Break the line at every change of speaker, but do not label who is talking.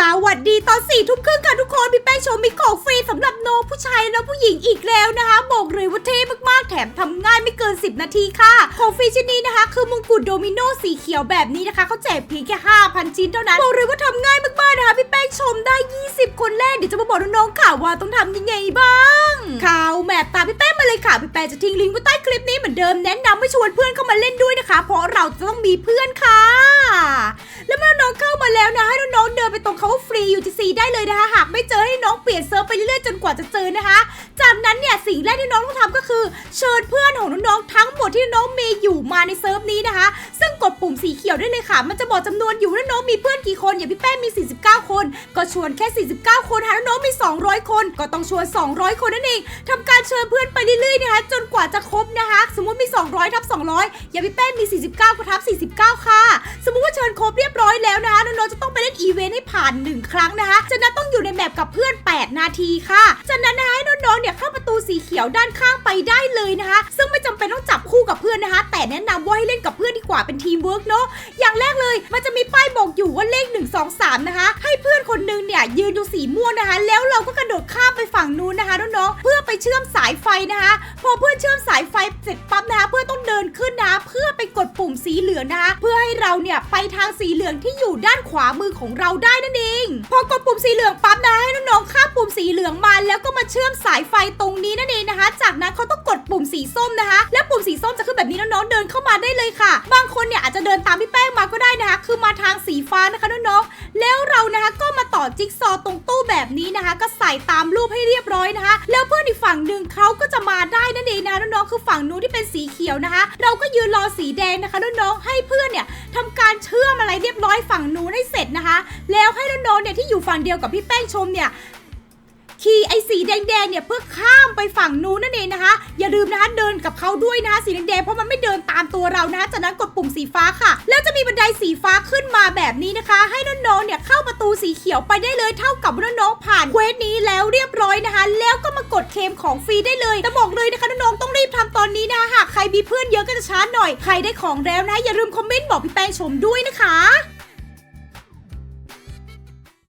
สวัสดีตอนสี่ทุ่มครึ่งค่ะทุกคน พี่แป้งโชว์มีของฟรีสำหรับน้องผู้ชายและผู้หญิงอีกแล้วนะคะ บอกเลยว่าเท่มากๆ แถมทำง่ายไม่เกิน 10 นาทีค่ะ ของฟรีชิ้นนี้นะคะ คือมงกุฎโดมิโนสีเขียวแบบนี้นะคะเขาแจกเพียงแค่ 5,000 ชิ้นเท่านั้น บอกเลยว่าทำง่ายมากๆนะคะ พี่แป้งชมได้ 20 คนแรก เดี๋ยวจะมาบอกน้องๆค่ะว่าต้องทำยังไงบ้างข่าวแมปตามพี่แป้งมาเลยค่ะ พี่แป้งจะทิ้งลิงก์ไว้ใต้คลิปนี้เหมือนเดิมแนะนำให้ชวนเพื่อนเข้ามาเล่นด้วยนะคะ เพราะเราจะต้องมีเพื่อนค่ะ แล้วเมื่อน้อง แล้วนะให้น้องๆเดินไปตรงคำว่าฟรีอยู่ที่ซีได้เลยนะคะหากไม่เจอให้น้องเปลี่ยนเซิร์ฟไปเรื่อยๆจนกว่าจะเจอนะคะ จากนั้นเนี่ยสิ่งแรกที่น้องต้องทำก็คือ เชิญเพื่อนของน้องๆทั้งหมดที่น้องมีอยู่มาในเซิร์ฟนี้นะคะ ซึ่งกดปุ่มสีเขียวได้เลยค่ะ มันจะบอกจำนวนอยู่ว่าน้องมีเพื่อนกี่คนอย่างพี่แป้งมี 49 คน ก็ชวนแค่ 49 คนหากน้องมี 200 คน ก็ต้องชวน 200 คนนั่นเองทำการเชิญเพื่อนไปเรื่อยๆนะคะจนกว่าจะครบนะคะ สมมติมี 200ทับ200 อย่างพี่แป้งมี 49ก็ทับ49 ค่ะ สมมุติว่าเชิญครบเรียบร้อยแล้วนะคะน้องๆจะต้องไปเล่นอีเวนต์ให้ผ่าน 1 ครั้งนะคะจากนั้นต้องอยู่ในแมปกับเพื่อน 8 นาทีค่ะจากนั้นนะคะให้น้องๆเนี่ยเข้าประตูสีเขียวด้านข้างไปได้เลยนะคะ ซึ่งไม่จำเป็นต้องจับคู่กับเพื่อนนะคะ แต่แนะนำว่าให้เล่นกับเพื่อนดีกว่าเป็นทีมเวิร์กเนาะอย่างแรกเลยมันจะมีป้ายบอกอยู่ว่าเลข 1 2 3 นะคะ ให้เพื่อนคนนึงเนี่ยยืนอยู่สีม่วงนะคะ แล้วเราก็กระโดดข้ามไปฝั่งนู้นนะคะน้องๆเพื่อไปเชื่อมสายไฟนะคะ พอเพื่อนเชื่อมสายไฟเสร็จปั๊บนะคะ เพื่อนต้องเดินขึ้นนะคะเพื่อไปกดปุ่มสีเหลืองนะคะ เพื่อให้เราเนี่ยไปทางสีเหลืองที่อยู่ด้านขวามือของเราได้นั่นเองพอกดปุ่มสีเหลืองปั๊บนะให้น้องๆข้ามปุ่มสีเหลืองมาแล้วก็มาเชื่อมสายไฟตรงนี้นั่นเองนะคะ จากนั้นเขาต้องกดปุ่มสีส้มนะคะ และปุ่มสีส้มจะขึ้นแบบนี้น้องๆเดินเข้ามาได้เลยค่ะ บางคนเนี่ยอาจจะเดินตามพี่แป้งมาก็ได้นะคะ คือมาทางสีฟ้านะคะน้องๆ แล้วเรานะคะก็มาต่อจิ๊กซอตรงตู้แบบนี้นะคะ ก็ใส่ตามรูปให้เรียบร้อยนะคะ แล้วเพื่อนอีกฝั่งหนึ่งเขาก็จะมาได้นั่นเองนะคะน้องๆคือฝั่งนู้นที่เป็นสีเขียวนะคะ เราก็ยืนรอสีแดงนะคะน้องๆให้เพื่อนเนี่ยทำการเชื่อมอะไรเรียบร้อยฝั่งนู้นให้เสร็จนะคะ แล้วให้น้องๆเนี่ยที่อยู่ฝั่งเดียวกับพี่แป้งชมเนี่ย ดงๆเนี่ยเพื่อข้ามไปฝั่งนู้นนั่นเองนะคะ อย่าลืมนะคะเดินกับเขาด้วยนะคะสีแดงๆเพราะมันไม่เดินตามตัวเรานะคะจากนั้นกดปุ่มสีฟ้าค่ะ แล้วจะมีบันไดสีฟ้าขึ้นมาแบบนี้นะคะ ให้น้องๆเนี่ยเข้าประตูสีเขียวไปได้เลยเท่ากับน้องๆผ่านเควสนี้แล้วเรียบร้อยนะคะ แล้วก็มากดเคมของฟรีได้เลยแต่บอกเลยนะคะน้องๆต้องรีบทำตอนนี้นะคะหากใครมีเพื่อนเยอะก็จะช้าหน่อยใครได้ของแล้วนะอย่าลืมคอมเมนต์บอกพี่แป้งชมด้วยนะคะ